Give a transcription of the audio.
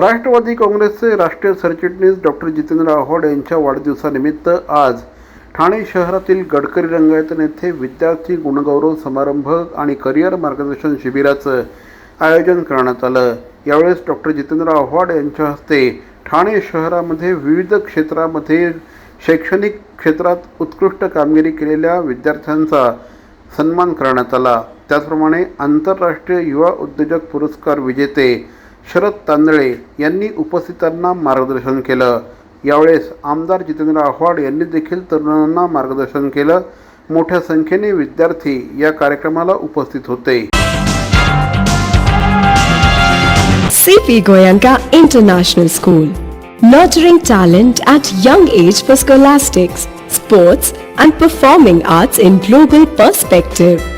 राष्ट्रवादी काँग्रेसचे राष्ट्रीय सरचिटणीस डॉक्टर जितेंद्र आव्हाड यांच्या वाढदिवसानिमित्त आज ठाणे शहरातील गडकरी रंगायतन येथे विद्यार्थी गुणगौरव समारंभ आणि करिअर मार्गदर्शन शिबिराचं आयोजन करण्यात आलं. यावेळेस डॉक्टर जितेंद्र आव्हाड यांच्या हस्ते ठाणे शहरामध्ये विविध क्षेत्रामध्ये शैक्षणिक क्षेत्रात उत्कृष्ट कामगिरी केलेल्या विद्यार्थ्यांचा सन्मान करण्यात आला. त्याचप्रमाणे आंतरराष्ट्रीय युवा उद्योजक पुरस्कार विजेते शरद तांदळे यांनी उपस्थितांना मार्गदर्शन केलं. यावेळेस आमदार जितेंद्र आव्हाड यांनी देखील तरुणांना मार्गदर्शन केलं. मोठ्या संख्येने विद्यार्थी या कार्यक्रमाला उपस्थित होते. C P Goenka international school nurturing talent at young age for scholastics sports and performing arts in global perspective